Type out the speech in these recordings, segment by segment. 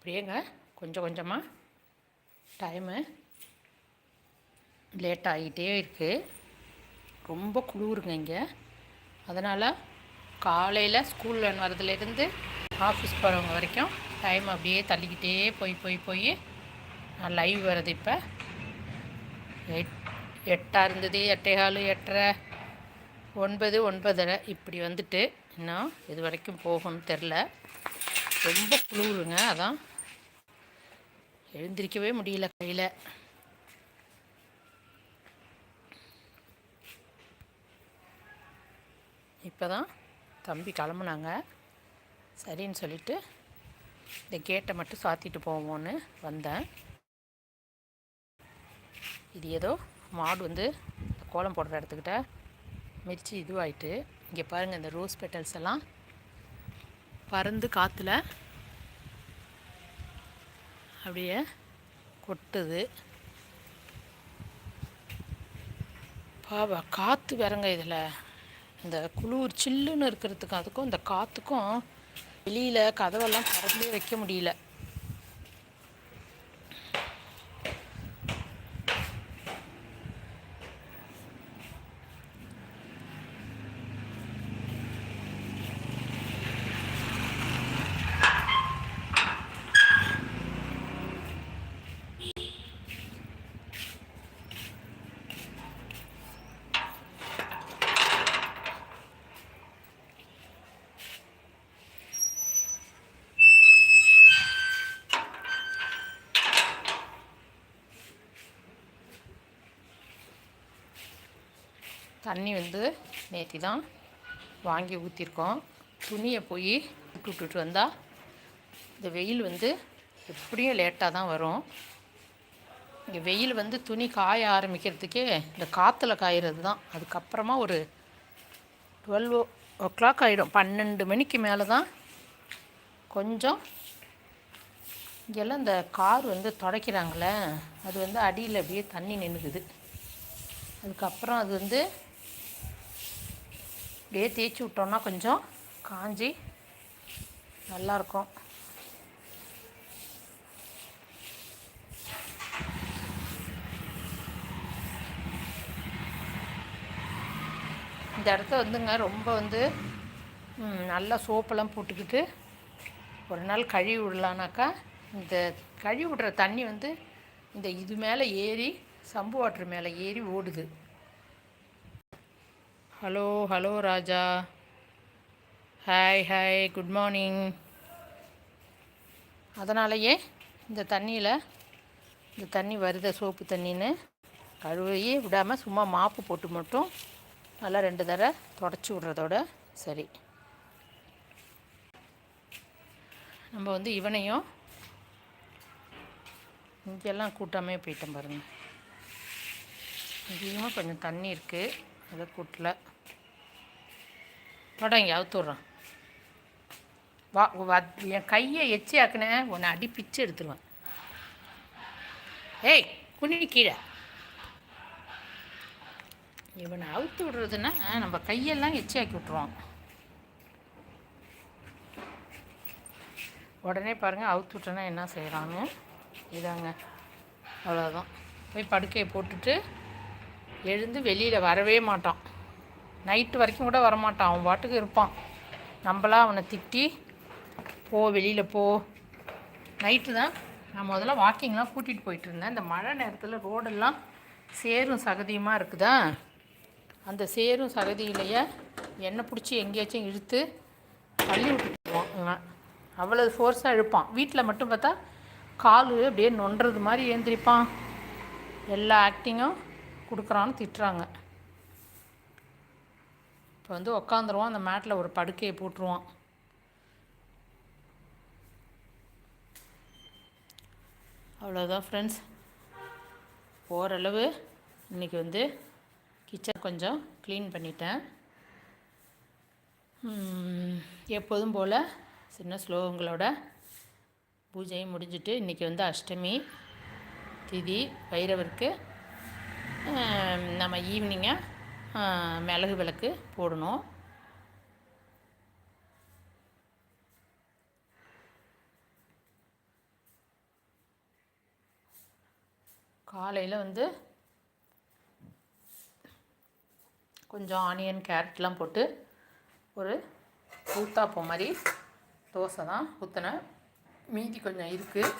அப்படியேங்க. கொஞ்சம் கொஞ்சமாக time late ஆகிட்டே இருக்குது ரொம்ப குளிருங்க இங்கே. அதனால் காலையில் ஸ்கூல் வர்றதுலேருந்து வரதுலேருந்து ஆஃபீஸ் போகிறவங்க வரைக்கும் டைம் அப்படியே தள்ளிக்கிட்டே போய் போய் போய் நான் லைவ் வருது இப்போ. எட் எட்டாக இருந்தது எட்டே கால் எட்டரை ஒன்பது ஒன்பதரை. இப்படி வந்துட்டு இன்னும் இது வரைக்கும் போகும்னு தெரில. ரொம்ப குளிருங்க அதான். எழுந்திரிக்கவே முடியல கையில். இப்போ தான் தம்பி கிளம்புனாங்க. சரின்னு சொல்லிட்டு இந்த கேட்டை மட்டும் சாத்திட்டு போவோன்னு வந்தேன். இது ஏதோ மாடு வந்து கோலம் போடுற இடத்துக்கிட்ட மிர்ச்சி இதுவாயிட்டு. இங்கே பாருங்கள் இந்த ரோஸ் பெட்டல்ஸ் எல்லாம் பறந்து காற்றுல அப்படியே கொட்டுது. பாவா காற்று வேறங்க இதில். இந்த குளிர் சில்லுன்னு இருக்கிறதுக்கும் அதுக்கும் இந்த காற்றுக்கும் வெளியில் கதவெல்லாம் திறந்தே வைக்க முடியல. தண்ணி வந்து நேற்று தான் வாங்கி ஊற்றிருக்கோம் துணியை போய் விட்டு விட்டுட்டு வந்தால் இந்த வெயில் வந்து எப்படியும் லேட்டாக தான் வரும். இங்கே வெயில் வந்து துணி காய ஆரம்பிக்கிறதுக்கே இந்த காற்றுல காயிறது தான். அதுக்கப்புறமா ஒரு டுவெல் ஓ கிளாக் ஆகிடும் பன்னெண்டு மணிக்கு மேலே தான் கொஞ்சம் இங்கெல்லாம் இந்த கார் வந்து துடைக்கிறாங்களே அது வந்து அடியில் அப்படியே தண்ணி நின்றுக்குது அதுக்கப்புறம் அது வந்து அப்படியே தேய்ச்சி விட்டோம்னா கொஞ்சம் காஞ்சி நல்லாயிருக்கும். இந்த இடத்த வந்துங்க ரொம்ப வந்து நல்லா சோப்பெல்லாம் போட்டுக்கிட்டு ஒரு நாள் கழுவி விடலானாக்கா இந்த கழுவி விடுற தண்ணி வந்து இந்த இது மேலே ஏறி சம்பு வாட்டர் மேலே ஏறி ஓடுது. Hello hello Raja hi hi good morning அதனாலயே இந்த தண்ணியில் இந்த தண்ணி வருத சோப்பு தண்ணின்னு. கழுவையே விடாமல் சும்மா மாப்பு போட்டு மட்டும் நல்லா ரெண்டு தடவை தொடச்சி விட்றதோட சரி. நம்ம வந்து இவனையும் இங்கெல்லாம் கூட்டாமே போயிட்டோம் பாருங்கள் அதிகமாக கொஞ்சம் தண்ணி இருக்குது அதை கூட்டல. வாடா இங்கே அவுத்து விட்றான் வா வா- என் கையை எச்சி ஆக்குனேன் உன்னை அடி பிச்சு எடுத்துருவேன். ஏய் குனி கீழே. இவனை அவுத்து விடுறதுன்னா நம்ம கையெல்லாம் எச்சி ஆக்கி விட்ருவான் உடனே பாருங்கள் அவுத்து விட்டோன்னா என்ன செய்கிறான்னு இதாங்க அவ்வளோதான் போய் படுக்கையை போட்டுட்டு எழுந்து வெளியில் வரவே மாட்டான். நைட்டு வரைக்கும் கூட வரமாட்டான். அவன் பாட்டுக்கு இருப்பான். நம்மளாம் அவனை திட்டி போ வெளியில் போ. நைட்டு தான் நான் முதல்ல வாக்கிங்லாம் கூட்டிகிட்டு போயிட்டு இருந்தேன். இந்த மழை நேரத்தில் ரோடெல்லாம் சேரும் சகதியுமாக இருக்குதா? அந்த சேரும் சகதியிலேயே எண்ணெய் பிடிச்சி எங்கேயாச்சும் இழுத்து தள்ளி விட்டுருவான். இவன் அவ்வளோ ஃபோர்ஸாக இழுப்பான். வீட்டில் மட்டும் பார்த்தா கால் அப்படியே நொன்றது மாதிரி ஏந்திரிப்பான். எல்லா ஆக்டிங்கும் கொடுக்குறான்னு திட்டுறாங்க. இப்போ வந்து உக்காந்துருவான் அந்த மேட்டில் ஒரு படுக்கையை போட்டுருவான் அவ்வளோதான் ஃப்ரெண்ட்ஸ் ஓரளவு இன்றைக்கி வந்து கிச்சன் கொஞ்சம் க்ளீன் பண்ணிட்டேன். எப்போதும் போல் சின்ன ஸ்லோகங்களோட பூஜையும் முடிஞ்சிட்டு இன்றைக்கி வந்து அஷ்டமி திதி பைரவருக்கு நம்ம ஈவினிங்காக மிளகு விளக்கு போடணும். காலையில் வந்து கொஞ்சம் ஆனியன் கேரட்லாம் போட்டு ஒரு ஊத்தாப்பம் மாதிரி தோசை தான் ஊற்றினேன் மீதி கொஞ்சம் இருக்குது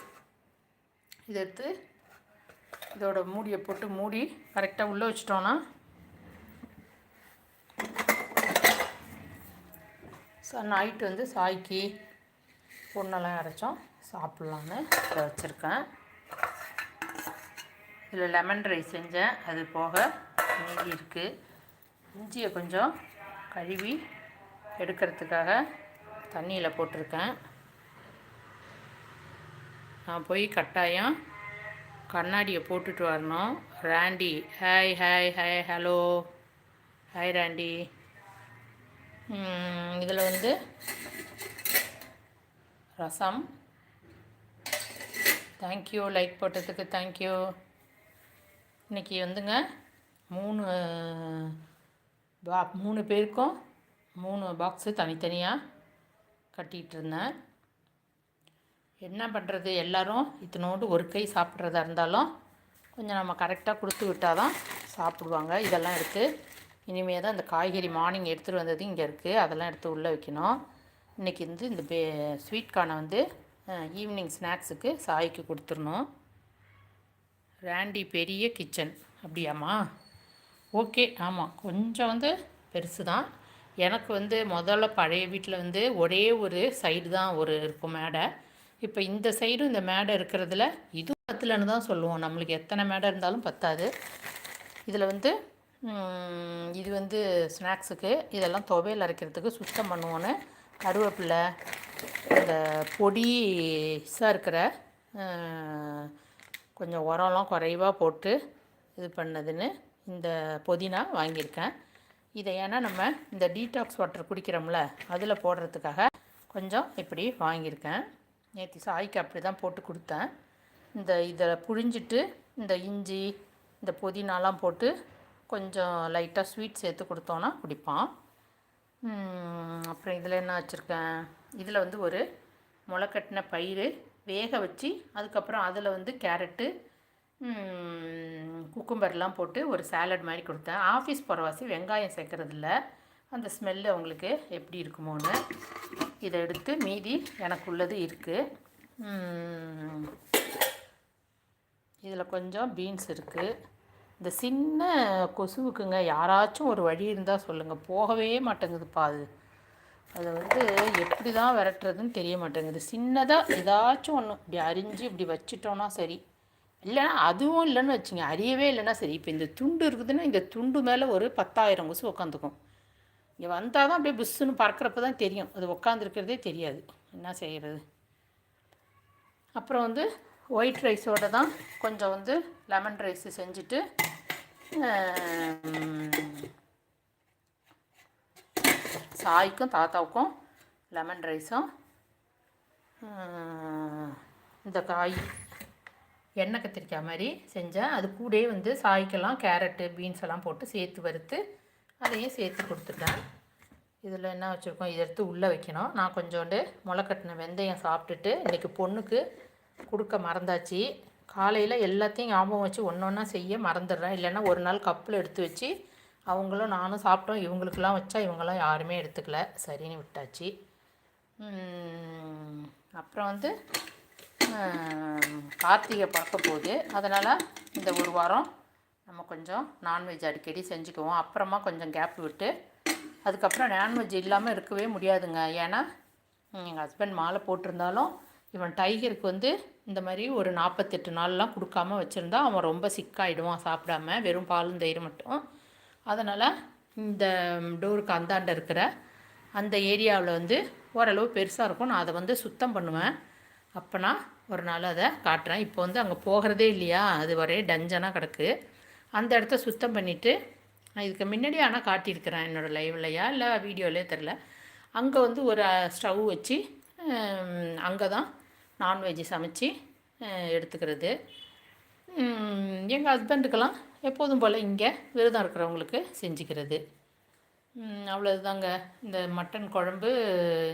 இதை எடுத்து இதோட மூடியை போட்டு மூடி கரெக்டாக உள்ளே வச்சிட்டோன்னா ச நைட்டு வந்து சாய்க்கு பொண்ணெல்லாம் அரைச்சோம். சாப்பிட்லான்னு இதை வச்சுருக்கேன். இதில் லெமன் ரைஸ் செஞ்சேன். அது போக மீதி இருக்குது இஞ்சியை கொஞ்சம் கழுவி எடுக்கிறதுக்காக தண்ணியில் போட்டிருக்கேன். நான் போய் கட்டாயம் கண்ணாடியை போட்டுட்டு வரணும். Randy hi hi hi hello. Hi Randy. இதில் வந்து ரசம். தேங்க்யூ லைக் போட்டதுக்கு தேங்க்யூ இன்றைக்கி வந்துங்க மூணு பா மூணு பேருக்கும் மூணு பாக்ஸு தனித்தனியாக கட்டிகிட்டு இருந்தேன் என்ன பண்ணுறது எல்லோரும் இத்தினோண்டு ஒரு கை சாப்பிட்றதா இருந்தாலும் கொஞ்சம் நம்ம கரெக்டாக கொடுத்து விட்டால் தான் சாப்பிடுவாங்க. இதெல்லாம் இருக்குது இனிமேல் தான் இந்த காய்கறி மார்னிங் எடுத்துகிட்டு வந்தது இங்கே இருக்குது அதெல்லாம் எடுத்து உள்ளே வைக்கணும். இன்றைக்கி வந்து இந்த பே ஸ்வீட் வந்து ஈவினிங் ஸ்நாக்ஸுக்கு சாய்க்கு கொடுத்துடணும். ராண்டி பெரிய கிச்சன் அப்படியாம்மா? ஓகே ஆமாம் கொஞ்சம் வந்து பெருசு தான். எனக்கு வந்து முதல்ல பழைய வீட்டில் வந்து ஒரே ஒரு சைடு தான் ஒரு இருக்கும் மேடை. இப்போ இந்த சைடும் இந்த மேடை இருக்கிறதுல இது பத்தலன்னு தான் சொல்லுவோம். நம்மளுக்கு எத்தனை மேடை இருந்தாலும் பத்தாது. இதில் வந்து இது வந்து ஸ்நாக்ஸுக்கு. இதெல்லாம் துவையல் அரைக்கிறதுக்கு சுத்தம் பண்ணுவோன்னு. கருவேப்பிலை இந்த பொடிசாக இருக்கிற கொஞ்சம் உரம்லாம் குறைவாக போட்டு இது பண்ணதுன்னு இந்த புதினா வாங்கியிருக்கேன். இதை ஏன்னா நம்ம இந்த டீடாக்ஸ் வாட்டர் குடிக்கிறோம்ல அதில் போடுறதுக்காக கொஞ்சம் இப்படி வாங்கியிருக்கேன். நேற்று சாய்க்கு அப்படி தான் போட்டு கொடுத்தேன். இந்த இதை புழிஞ்சிட்டு இந்த இஞ்சி இந்த புதினாலாம் போட்டு கொஞ்சம் லைட்டாக ஸ்வீட் சேர்த்து கொடுத்தோன்னா குடிப்பான். அப்புறம் இதில் என்ன வச்சுருக்கேன்? இதில் வந்து ஒரு முளைக்கட்டின பயிர் வேக வச்சு அதுக்கப்புறம் அதில் வந்து கேரட்டு குக்கும்பர்லாம் போட்டு ஒரு சாலட் மாதிரி கொடுத்தேன். ஆஃபீஸ் போகிறவாசி வெங்காயம் சேர்க்கறதில்ல. அந்த ஸ்மெல்லு அவங்களுக்கு எப்படி இருக்குமோன்னு இதை எடுத்து மீதி எனக்கு உள்ளது இருக்குது இதில் கொஞ்சம் பீன்ஸ் இருக்குது இந்த சின்ன கொசுவுக்குங்க யாராச்சும் ஒரு வழி இருந்தால் சொல்லுங்கள் போகவே மாட்டேங்குதுப்பா அது. அதை வந்து எப்படி தான் விரட்டுறதுன்னு தெரிய மாட்டேங்குது. சின்னதாக ஏதாச்சும் ஒன்று இப்படி அரிஞ்சு இப்படி வச்சிட்டோன்னா சரி. இல்லைன்னா அதுவும் இல்லைன்னு வச்சுங்க. அறியவே இல்லைன்னா சரி. இப்போ இந்த துண்டு இருக்குதுன்னா இந்த துண்டு மேலே ஒரு பத்தாயிரம் கொசு உட்காந்துக்கும் இங்கே வந்தால் தான் அப்படியே புஷ்ஷுன்னு பறக்கிறப்ப தான் தெரியும். அது உட்காந்துருக்கிறதே தெரியாது. என்ன செய்கிறது அப்புறம் வந்து ஒயிட் ரைஸோட தான் கொஞ்சம் வந்து லெமன் ரைஸ் செஞ்சுட்டு சாய்க்கும் தாத்தாவுக்கும் லெமன் ரைஸும் இந்த காய் எண்ணெய் கத்திரிக்காய் மாதிரி செஞ்சேன் அது கூடயே வந்து சாய்க்கெல்லாம் கேரட்டு பீன்ஸ் எல்லாம் போட்டு சேர்த்து வறுத்து அதையும் சேர்த்து கொடுத்துட்டேன். இதில் என்ன வச்சுருக்கோம்? இதை எடுத்து உள்ளே வைக்கணும். நான் கொஞ்சோண்டு முளைக்கட்டின வெந்தயம் சாப்பிட்டுட்டு இன்றைக்கி பொண்ணுக்கு கொடுக்க மறந்தாச்சு. காலையில் எல்லாத்தையும் ஞாபகம் வச்சு ஒன்று ஒன்றா செய்ய மறந்துடுறேன். இல்லைன்னா ஒரு நாள் கப்பில் எடுத்து வச்சு அவங்களும் நானும் சாப்பிட்டோம். இவங்களுக்கெல்லாம் வச்சா இவங்கெல்லாம் யாருமே எடுத்துக்கல. சரின்னு விட்டாச்சு. அப்புறம் வந்து கார்த்திகை பிறக்க போகுது. அதனால் இந்த ஒரு வாரம் நம்ம கொஞ்சம் நான்வெஜ் அடிக்கடி செஞ்சுக்குவோம். அப்புறமா கொஞ்சம் கேப் விட்டு அதுக்கப்புறம் நான்வெஜ் இல்லாமல் இருக்கவே முடியாதுங்க. ஏன்னா எங்கள் ஹஸ்பண்ட் மாலை போட்டிருந்தாலும் இவன் டைகருக்கு வந்து இந்த மாதிரி ஒரு நாற்பத்தெட்டு நாள்லாம் கொடுக்காம வச்சுருந்தா அவன் ரொம்ப சிக்காயிடுவான் சாப்பிடாம. வெறும் பாலும் தயிர் மட்டும். அதனால் இந்த டோருக்கு அந்தாண்ட இருக்கிற அந்த ஏரியாவில் வந்து ஓரளவு பெருசாக இருக்கும். நான் அதை வந்து சுத்தம் பண்ணுவேன். அப்போனா ஒரு நாள் அதை காட்டுறேன். இப்போ வந்து அங்கே போகிறதே இல்லையா? அது ஒரே டஞ்சனாக கிடக்கு. அந்த இடத்த சுத்தம் பண்ணிவிட்டு நான் இதுக்கு முன்னாடி ஆனால் காட்டியிருக்கிறேன் என்னோடய லைவ்லையா இல்லை வீடியோலே தெரில அங்கே வந்து ஒரு ஸ்டவ் வச்சு அங்கே தான் நான்வெஜ் சமைச்சு எடுத்துக்கிறது. எங்கள் ஹஸ்பண்டுக்கெல்லாம் எப்போதும் போல் இங்கே விரதம் இருக்கிறவங்களுக்கு செஞ்சுக்கிறது. அவ்வளோதாங்க இந்த மட்டன் குழம்பு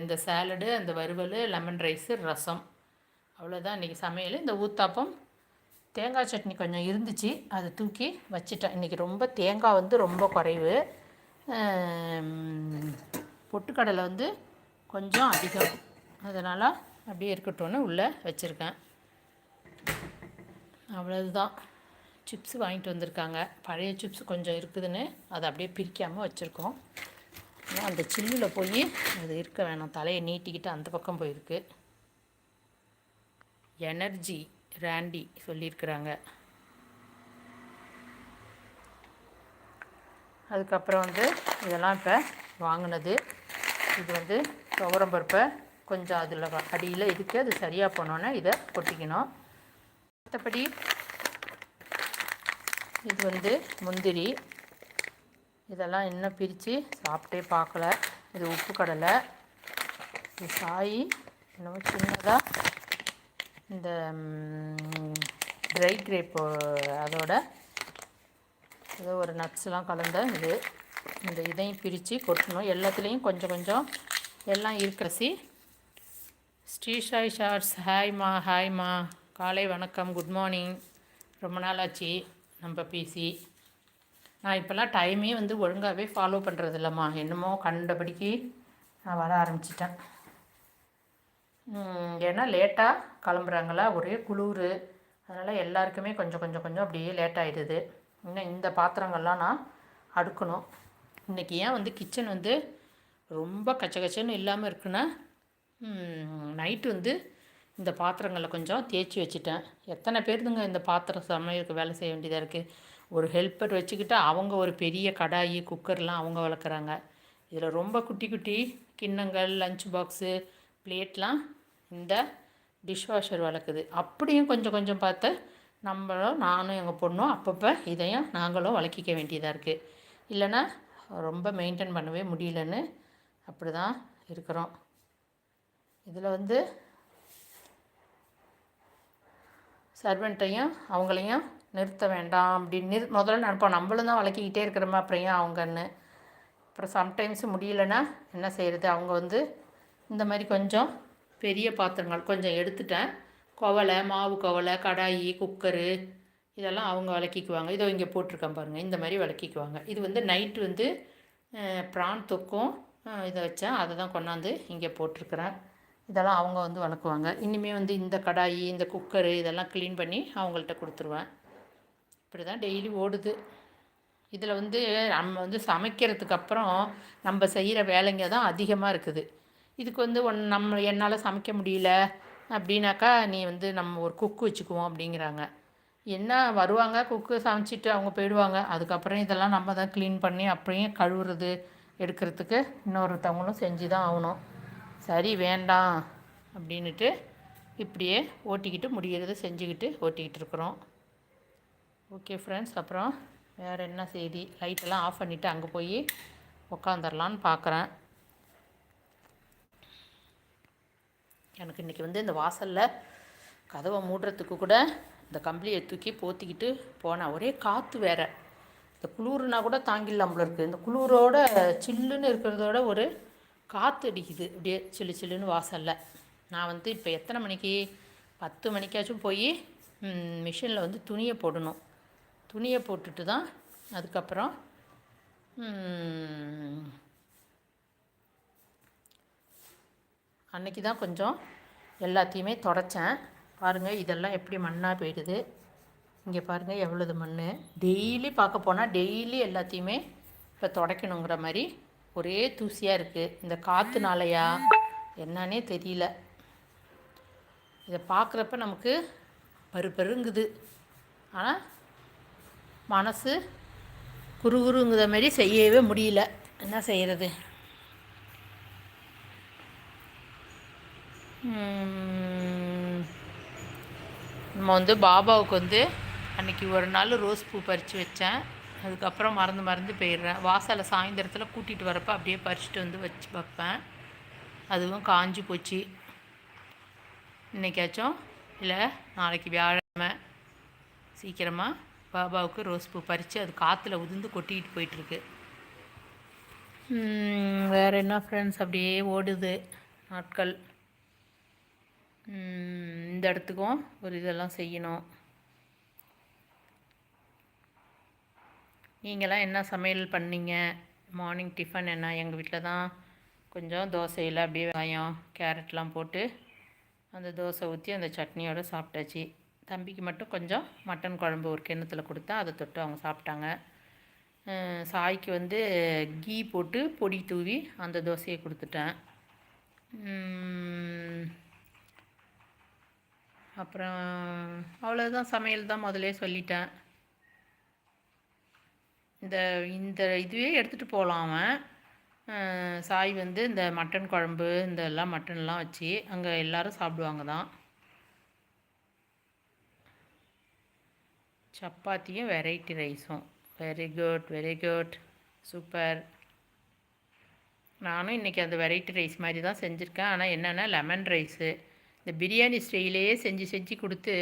இந்த சேலடு அந்த வறுவல் லெமன் ரைஸு ரசம். அவ்வளோதான் இன்றைக்கி சமையல். இந்த ஊத்தாப்பம் தேங்காய் சட்னி கொஞ்சம் இருந்துச்சு. அதை தூக்கி வச்சுட்டேன். இன்றைக்கி ரொம்ப தேங்காய் வந்து ரொம்ப குறைவு. பொட்டுக்கடலை வந்து கொஞ்சம் அதிகம். அதனால் அப்படியே இருக்கட்டும்னு உள்ளே வச்சுருக்கேன். அவ்வளவுதான். சிப்ஸ் வாங்கிட்டு வந்திருக்காங்க. பழைய சிப்ஸ் கொஞ்சம் இருக்குதுன்னு அதை அப்படியே பிரிக்காமல் வச்சுருக்கோம். ஆனால் அந்த சில்லில் போய் அது இருக்க வேணாம். தலையை நீட்டிக்கிட்டு அந்த பக்கம் போயிருக்கு. எனர்ஜி ராண்டி சொல்லியிருக்கிறாங்க. அதுக்கப்புறம் வந்து இதெல்லாம் இப்போ வாங்கினது. இது வந்து துவரம்பருப்பை கொஞ்சம் அதில் அடியில் இதுக்கு அது சரியாக போனோன்னே இதை கொட்டிக்கணும். மற்றபடி இது வந்து முந்திரி. இதெல்லாம் இன்னும் பிரித்து சாப்பிட்டே பார்க்கல. இது உப்பு கடலை. இது சாய் என்னமோ சின்னதாக இந்த ட்ரை கிரேப்பு அதோட ஏதோ ஒரு நட்ஸ்லாம் கலந்த இது. இந்த இதையும் பிரித்து கொட்டணும். எல்லாத்துலேயும் கொஞ்சம் கொஞ்சம் எல்லாம் இருக்கசி ஸ்ரீஷாய் ஷார்ட்ஸ் ஹாய்மா ஹாய்மா காலை வணக்கம் குட் மார்னிங் ரொம்ப நாள் ஆச்சு நம்ம பேசி. நான் இப்போல்லாம் டைமே வந்து ஒழுங்காகவே ஃபாலோ பண்ணுறது இல்லைம்மா. என்னமோ கண்டபடிக்கு நான் வர ஆரம்பிச்சிட்டேன். ஏன்னா லேட்டாக கிளம்புறாங்களா? ஒரே குளிர். அதனால் எல்லாருக்குமே கொஞ்சம் கொஞ்சம் கொஞ்சம் அப்படியே லேட் ஆகிடுது இன்னும் இந்த பாத்திரங்கள்லாம் நான் அடுக்கணும். இன்றைக்கி ஏன் வந்து கிச்சன் வந்து ரொம்ப கச்ச கச்சன்னு இல்லாமல் இருக்குன்னா நைட்டு வந்து இந்த பாத்திரங்களை கொஞ்சம் தேய்ச்சி வச்சுட்டேன். எத்தனை பேருதுங்க இந்த பாத்திரம் சமையலுக்கு வேலை செய்ய வேண்டியதாக இருக்குது ஒரு ஹெல்ப்பர் வச்சுக்கிட்டு அவங்க ஒரு பெரிய கடாயி குக்கர்லாம் அவங்க வளர்க்குறாங்க. இதில் ரொம்ப குட்டி குட்டி கிண்ணங்கள் லஞ்ச் பாக்ஸு பிளேட்லாம் இந்த டிஷ்வாஷர் வளர்க்குது. அப்படியும் கொஞ்சம் கொஞ்சம் பார்த்து நம்மளும் நானும் எங்கள் பொண்ணும் அப்பப்போ இதையும் நாங்களும் வளர்க்கிக்க வேண்டியதாக இருக்குது இல்லைன்னா ரொம்ப மெயின்டைன் பண்ணவே முடியலன்னு அப்படி தான் இருக்கிறோம். இதில் வந்து சர்வெண்ட்டையும் அவங்களையும் நிறுத்த வேண்டாம் அப்படின்னு நிறு முதல்ல நினைப்போம். நம்மளும் தான் வளர்க்கிக்கிட்டே இருக்கிறோமா அப்புறம் ஏன் அவங்கன்னு. அப்புறம் சம்டைம்ஸ் முடியலன்னா என்ன செய்கிறது அவங்க வந்து இந்த மாதிரி கொஞ்சம் பெரிய பாத்திரங்கள் கொஞ்சம் எடுத்துட்டேன். குவலை மாவு குவலை கடாயி குக்கரு இதெல்லாம் அவங்க விளக்கிக்குவாங்க இதோ இங்கே போட்டிருக்கேன் பாருங்கள் இந்த மாதிரி விளக்கிக்குவாங்க இது வந்து நைட்டு வந்து ப்ரான் தொக்கும் இதை வச்சேன். அதை தான் கொண்டாந்து இங்கே போட்டிருக்கிறேன். இதெல்லாம் அவங்க வந்து வளர்க்குவாங்க. இனிமே வந்து இந்த கடாயி இந்த குக்கரு இதெல்லாம் க்ளீன் பண்ணி அவங்கள்ட்ட கொடுத்துருவேன். இப்படி தான் டெய்லி ஓடுது. இதில் வந்து நம்ம வந்து சமைக்கிறதுக்கு அப்புறம் நம்ம செய்கிற வேலைங்க தான் அதிகமாக இருக்குது. இதுக்கு வந்து ஒன் நம்ம என்னால் சமைக்க முடியல அப்படின்னாக்கா நீ வந்து நம்ம ஒரு குக்கு வச்சுக்குவோம் அப்படிங்கிறாங்க. என்ன வருவாங்க குக்கு சமைச்சிட்டு அவங்க போயிடுவாங்க. அதுக்கப்புறம் இதெல்லாம் நம்ம தான் க்ளீன் பண்ணி அப்படியே கழுவுறது எடுக்கிறதுக்கு இன்னொருத்தவங்களும் செஞ்சு தான் ஆகணும். சரி வேண்டாம் அப்படின்ட்டு இப்படியே ஓட்டிக்கிட்டு முடிகிறத செஞ்சுக்கிட்டு ஓட்டிக்கிட்டு இருக்கிறோம். ஓகே ஃப்ரெண்ட்ஸ் அப்புறம் வேறு என்ன செய்தி? லைட்டெல்லாம் ஆஃப் பண்ணிவிட்டு அங்கே போய் உக்காந்துடலான்னு பார்க்குறேன் எனக்கு இன்றைக்கி வந்து இந்த வாசலில் கதவை மூடுறதுக்கு கூட இந்த கம்பளியை தூக்கி போத்திக்கிட்டு போனேன். ஒரே காற்று வேற. இந்த குளிர்னா கூட தாங்கிடலாம் போல இருக்குது இந்த குளிரோட சில்லுன்னு இருக்கிறதோட ஒரு காற்று அடிக்குது அப்படியே சில்லு சில்லுன்னு வாசலில். நான் வந்து இப்போ எத்தனை மணிக்கு? பத்து மணிக்காச்சும் போய் மிஷினில் வந்து துணியை போடணும். துணியை போட்டுட்டு தான் அதுக்கப்புறம் அன்னைக்கு தான் கொஞ்சம் எல்லாத்தையுமே தொடச்சேன். பாருங்கள் இதெல்லாம் எப்படி மண்ணாக போயிடுது. இங்கே பாருங்கள் எவ்வளோது மண் டெய்லி பார்க்க போனால் டெய்லி எல்லாத்தையுமே இப்போ துடைக்கணுங்கிற மாதிரி ஒரே தூசியாக இருக்குது இந்த காற்றுனாலையா என்னன்னே தெரியல. இதை பார்க்குறப்ப நமக்கு பரு பெருங்குது. ஆனால் மனசு குறுகுறுங்குத மாதிரி செய்யவே முடியல. என்ன செய்கிறது நம்ம வந்து பாபாவுக்கு வந்து அன்னைக்கு ஒரு நாள் ரோஸ் பூ பறித்து வச்சேன். அதுக்கப்புறம் மறந்து மறந்து போயிடுறேன். வாசலை சாயந்தரத்தில் கூட்டிகிட்டு வரப்போ அப்படியே பறிச்சுட்டு வந்து வச்சு வைப்பேன். அதுவும் காஞ்சு போச்சு. இன்றைக்காச்சும் இல்லை நாளைக்கு வியாழமை சீக்கிரமாக பாபாவுக்கு ரோஸ் பூ பறித்து அது காற்றுல உதிர்ந்து கொட்டிக்கிட்டு போயிட்டுருக்கு. வேறு என்ன ஃப்ரெண்ட்ஸ் அப்படியே ஓடுது நாட்கள். இந்த இடத்துக்கும் ஒரு இதெல்லாம் செய்யணும். நீங்களாம் என்ன சமையல் பண்ணீங்க? மார்னிங் டிஃபன் என்ன? எங்கள் வீட்டில் தான் கொஞ்சம் தோசையில் அப்படியே வெங்காயம் கேரட்லாம் போட்டு அந்த தோசை ஊற்றி அந்த சட்னியோடு சாப்பிட்டாச்சு. தம்பிக்கு மட்டும் கொஞ்சம் மட்டன் குழம்பு ஒரு கிண்ணத்தில் கொடுத்தா அதை தொட்டு அவங்க சாப்பிட்டாங்க. சாய்க்கு வந்து கீ போட்டு பொடி தூவி அந்த தோசையை கொடுத்துட்டேன். அப்புறம் அவ்வளோதான் சமையல் தான் முதலே சொல்லிட்டேன். இந்த இந்த இதுவே எடுத்துகிட்டு போகலாம் அவன். சாய் வந்து இந்த மட்டன் குழம்பு இந்த எல்லாம் மட்டன்லாம் வச்சு அங்கே எல்லோரும் சாப்பிடுவாங்க தான். சப்பாத்தியும் வெரைட்டி ரைஸும் very good very good super நானும் இன்றைக்கி அந்த வெரைட்டி ரைஸ் மாதிரி தான் செஞ்சுருக்கேன். ஆனால் என்னென்னா லெமன் ரைஸு இந்த பிரியாணி ஸ்டைலையே செஞ்சு செஞ்சு கொடுத்து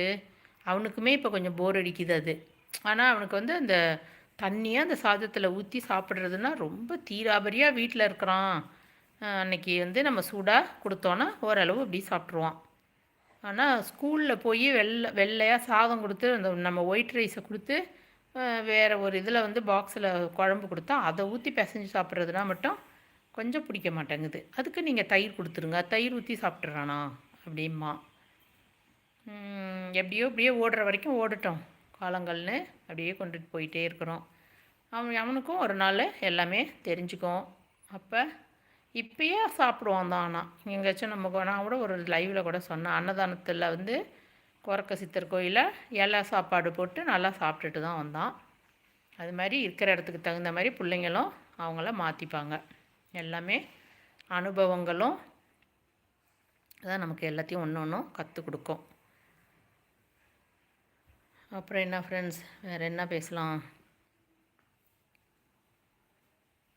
அவனுக்குமே இப்போ கொஞ்சம் போர் அடிக்குது அது. ஆனால் அவனுக்கு வந்து அந்த தண்ணியை அந்த சாதத்தில் ஊற்றி சாப்பிட்றதுனா ரொம்ப தீராபரியாக வீட்டில் இருக்கிறான். அன்னைக்கு வந்து நம்ம சூடாக கொடுத்தோன்னா ஓரளவு அப்படி சாப்பிட்ருவான் ஆனால் ஸ்கூலில் போய் வெள்ளை வெள்ளையாக சாதம் கொடுத்து அந்த நம்ம ஒயிட் ரைஸை கொடுத்து வேறு ஒரு இதில் வந்து பாக்ஸில் குழம்பு கொடுத்தா அதை ஊற்றி பிசைஞ்சு சாப்பிட்றதுனா மட்டும் கொஞ்சம் பிடிக்க மாட்டேங்குது. அதுக்கு நீங்கள் தயிர் கொடுத்துருங்க. தயிர் ஊற்றி சாப்பிட்றானா அப்படிம்மா. எப்படியோ இப்படியோ ஓடுற வரைக்கும் ஓடட்டும். காலங்கள்னு அப்படியே கொண்டுட்டு போயிட்டே இருக்கிறோம் அவன் அவனுக்கும் ஒரு நாள் எல்லாமே தெரிஞ்சுக்கும். அப்போ இப்பயே சாப்பிடுவான் தான் ஆனால் எங்கேயாச்சும் நம்ம நான் கூட ஒரு லைவில் கூட சொன்னேன் அன்னதானத்தில் வந்து குரக்க சித்தர் கோயிலில் எல்லா சாப்பாடு போட்டு நல்லா சாப்பிட்டுட்டு தான் வந்தான். அது மாதிரி இருக்கிற இடத்துக்கு தகுந்த மாதிரி பிள்ளைங்களும் அவங்கள மாற்றிப்பாங்க எல்லாமே அனுபவங்களும் தான் நமக்கு எல்லாத்தையும் ஒன்று ஒன்றும் கற்றுக் கொடுக்கும். அப்புறம் என்ன ஃப்ரெண்ட்ஸ் வேறு என்ன பேசலாம்?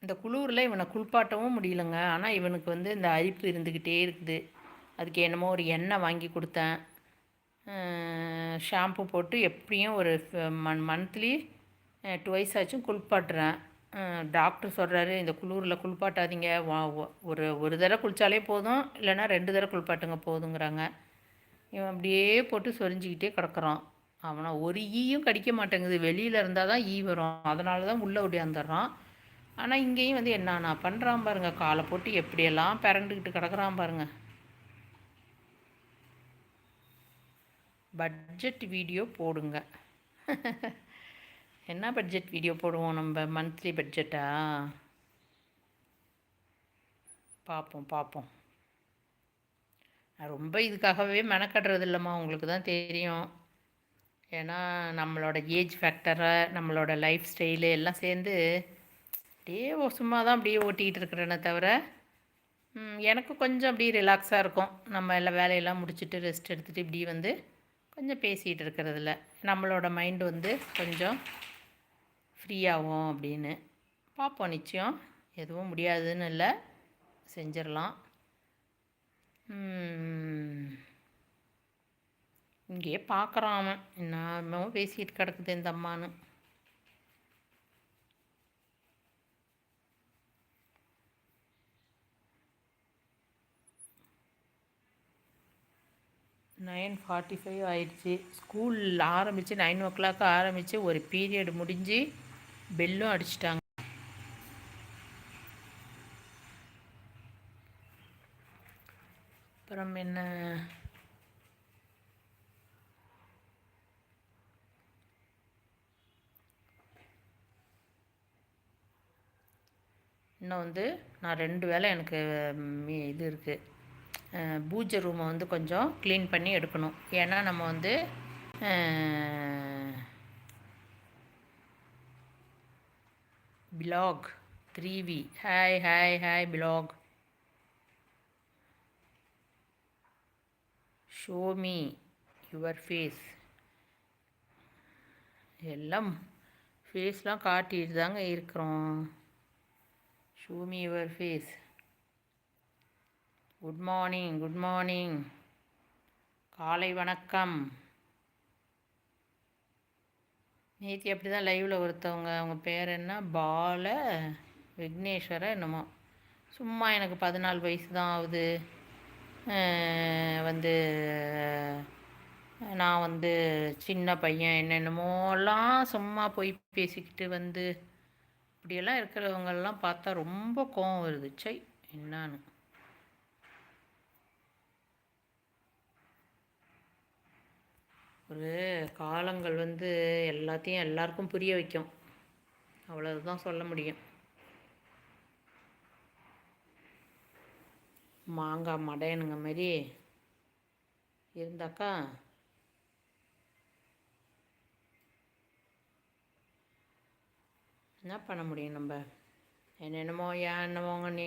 இந்த குளூரில் இவனை குளிப்பாட்டவும் முடியலங்க. ஆனால் இவனுக்கு வந்து இந்த அரிப்பு இருந்துக்கிட்டே இருக்குது. அதுக்கு என்னமோ ஒரு எண்ணெய் வாங்கி கொடுத்தேன். ஷாம்பு போட்டு எப்படியும் ஒரு மன் மந்த்லி டுவைஸ் ஆச்சும் குளிப்பாட்டுறேன். டாக்டர் சொல்கிறாரு இந்த குளூரில் குளிப்பாட்டாதீங்க. ஒரு ஒரு தடவை குளித்தாலே போதும். இல்லைனா ரெண்டு தடவை குளிப்பாட்டுங்க போதுங்கிறாங்க. இவன் அப்படியே போட்டு சொரிஞ்சிக்கிட்டே கிடக்குறான். அவனை ஒரு ஈயும் கடிக்க மாட்டேங்குது. வெளியில் இருந்தால் தான் ஈ வரும். அதனால தான் உள்ளே ஒடியாந்துடுறான் ஆனால் இங்கேயும் வந்து என்னன்னா பண்ணுறான் பாருங்க. காலை போட்டு எப்படியெல்லாம் பிறண்டுக்கிட்டு கிடக்குறான் பாருங்க. பட்ஜெட் வீடியோ போடுங்க. என்ன பட்ஜெட் வீடியோ போடுவோம்? நம்ம மந்த்லி பட்ஜெட்டா பார்ப்போம் பார்ப்போம். ரொம்ப இதுக்காகவே மெனக்கட்டுறது இல்லைம்மா உங்களுக்கு தான் தெரியும். ஏன்னா நம்மளோட ஏஜ் ஃபேக்டரை நம்மளோட லைஃப் ஸ்டைலு எல்லாம் சேர்ந்து அப்படியே சும்மா தான் அப்படியே ஓட்டிகிட்டு இருக்கிறேனே தவிர எனக்கு கொஞ்சம் அப்படியே ரிலாக்ஸாக இருக்கும். நம்ம எல்லாம் வேலையெல்லாம் முடிச்சுட்டு ரெஸ்ட் எடுத்துகிட்டு இப்படி வந்து கொஞ்சம் பேசிகிட்டு இருக்கிறதுல. நம்மளோட மைண்டு வந்து கொஞ்சம் ஃப்ரீயாகும் அப்படின்னு. பார்ப்போம் நிச்சயம். எதுவும் முடியாதுன்னு இல்லை. செஞ்சிடலாம். இங்கேயே பார்க்குறான் அவன். என்னமோ பேசிகிட்டு கிடக்குது இந்த அம்மானு நைன் ஃபார்ட்டி ஃபைவ் ஆயிடுச்சு. ஸ்கூல் ஆரம்பித்து நைன் ஓ கிளாக் ஆரம்பித்து ஒரு பீரியட் முடிஞ்சு பெல்லும் அடிச்சிட்டாங்க அப்புறம் என்ன இன்னும் வந்து நான் ரெண்டு வேலை எனக்கு இது இருக்குது பூஜை ரூமை வந்து கொஞ்சம் க்ளீன் பண்ணி எடுக்கணும். ஏன்னா நம்ம வந்து block three V hi hi hi block show me your face எல்லாம் ஃபேஸ்லாம் காட்டிட்டு தாங்க இருக்கிறோம். Show me your face good morning good morning காலை வணக்கம். நேற்று அப்படி தான் லைவில் ஒருத்தவங்க அவங்க பேர் என்ன? பால விக்னேஸ்வர என்னமோ. சும்மா எனக்கு பதினாலு வயசு தான் ஆகுது வந்து நான் வந்து சின்ன பையன் என்னென்னமோலாம் சும்மா போய் பேசிக்கிட்டு வந்து இப்படியெல்லாம் இருக்கிறவங்கெல்லாம் பார்த்தா ரொம்ப கோவம் வருது. சை என்னான்னு. ஒரு காலங்கள் வந்து எல்லாத்தையும் எல்லாருக்கும் புரிய வைக்கும். அவ்வளவுதான் சொல்ல முடியும். மாங்காய் மடையனுங்க மாதிரி இருந்தாக்கா என்ன பண்ண முடியும் நம்ம? என்னென்னமோ ஏன் என்னமோங்க நீ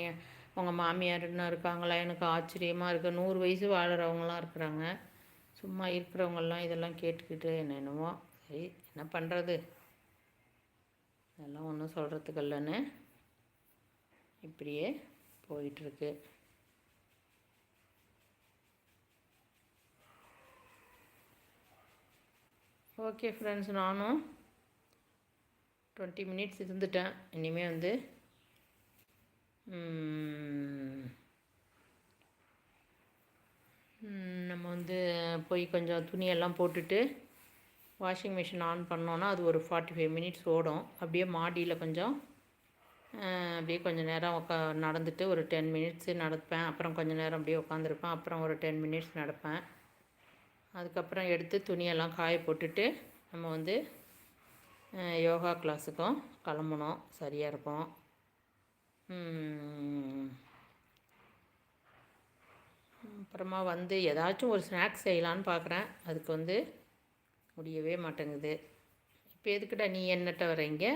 உங்கள் மாமியார் இன்னும் இருக்காங்களா? எனக்கு ஆச்சரியமாக இருக்குது நூறு வயசு வாழ்கிறவங்களாம் இருக்கிறாங்க. சும்மா இருக்கிறவங்கெல்லாம் இதெல்லாம் கேட்டுக்கிட்டு என்னென்னமோ சரி என்ன பண்ணுறது அதெல்லாம் ஒன்றும் சொல்கிறதுக்கு இல்லைன்னு இப்படியே போயிட்டுருக்கு. ஓகே ஃப்ரெண்ட்ஸ் நானும் டுவெண்ட்டி மினிட்ஸ் இருந்துட்டேன். இனிமேல் வந்து நம்ம வந்து போய் கொஞ்சம் துணியெல்லாம் போட்டுட்டு வாஷிங் மிஷின் ஆன் பண்ணோன்னா அது ஒரு ஃபார்ட்டி ஃபைவ் மினிட்ஸ் ஓடும். அப்படியே மாடியில் கொஞ்சம் அப்படியே கொஞ்சம் நேரம் உக்கா நடந்துட்டு ஒரு டென் மினிட்ஸு நடப்பேன். அப்புறம் கொஞ்சம் நேரம் அப்படியே உட்காந்துருப்பேன் அப்புறம் ஒரு டென் மினிட்ஸ் நடப்பேன். அதுக்கப்புறம் எடுத்து துணியெல்லாம் காய போட்டுட்டு நம்ம வந்து யோகா கிளாஸுக்கும் கிளம்பணும். சரியாக இருக்கும். அப்புறமா வந்து ஏதாச்சும் ஒரு ஸ்நாக்ஸ் செய்யலான்னு பார்க்குறேன் அதுக்கு வந்து முடியவே மாட்டேங்குது. இப்போ எதுக்குடா நீ என்னட்ட வரீங்க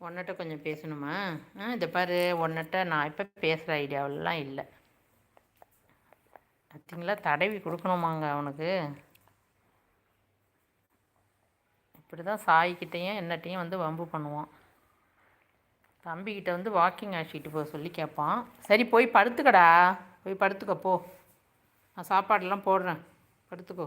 ஒன்னட்ட கொஞ்சம் பேசணுமா? ஆ இதை பாரு ஒன்னட்ட நான் இப்போ பேசுகிற ஐடியாவெல்லாம் இல்லை. பார்த்தீங்களா தடவி கொடுக்கணுமாங்க அவனுக்கு. இப்படி தான் சாய்கிட்டையும் என்னட்டையும் வந்து வம்பு பண்ணுவான். தம்பிக்கிட்ட வந்து வாக்கிங் அழைச்சிட்டு போக சொல்லி கேட்பான். சரி போய் படுத்துக்கடா. போய் படுத்துக்கோ போ. நான் சாப்பாடெல்லாம் போடுறேன். படுத்துக்கோ.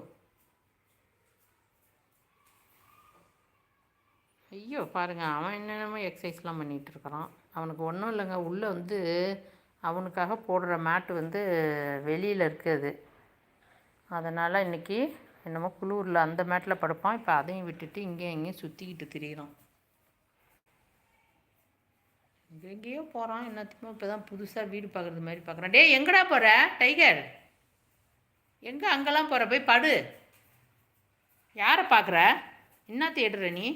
ஐயோ பாருங்கள் அவன் என்னென்னமோ எக்ஸசைஸ்லாம் பண்ணிகிட்டு இருக்கிறான். அவனுக்கு ஒன்றும் இல்லைங்க. உள்ளே வந்து அவனுக்காக போடுற மேட்டு வந்து வெளியில் இருக்குது அதனால் இன்றைக்கி என்னமோ குளூரில் அந்த மேட்டில் படுப்பான். இப்போ அதையும் விட்டுட்டு இங்கேயும் இங்கேயும் சுற்றிக்கிட்டு திரியிறான். எங்கேயோ போகிறான் என்னத்தையுமோ இப்போ தான் புதுசாக வீடு பார்க்குறது மாதிரி பார்க்குறான் டே எங்கடா போகிற டைகர். எங்கே அங்கெல்லாம் போகிற போய் படு. யாரை பார்க்குற என்ன தேடுற நீ?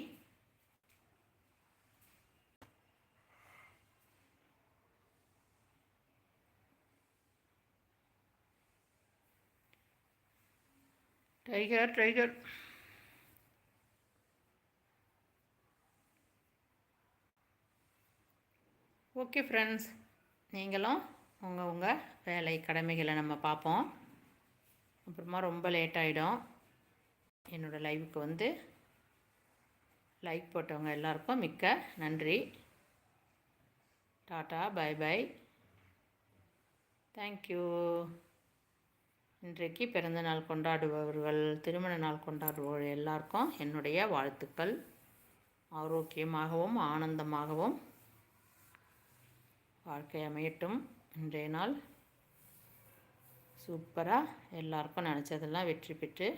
டைகர் டைகர் ஓகே ஃப்ரெண்ட்ஸ் நீங்களும் உங்கள் உங்கள் வேலை கடமைகளை நம்ம பார்ப்போம். அப்புறமா ரொம்ப லேட் ஆகிடும் என்னோடய லைவுக்கு வந்து லைக் போட்டவங்க எல்லாருக்கும் மிக்க நன்றி. டாட்டா பை பை தேங்க்யூ இன்றைக்கு பிறந்த நாள் கொண்டாடுபவர்கள் திருமண நாள் கொண்டாடுபவர்கள் எல்லாருக்கும் என்னுடைய வாழ்த்துக்கள். ஆரோக்கியமாகவும் ஆனந்தமாகவும் வாழ்க்கை அமையட்டும். இன்றைய நாள் சூப்பராக எல்லாருக்கும் நினச்சதெல்லாம் வெற்றி பெற்று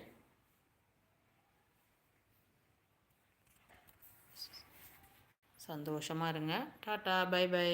சந்தோஷமாக இருங்க. Tata bye bye.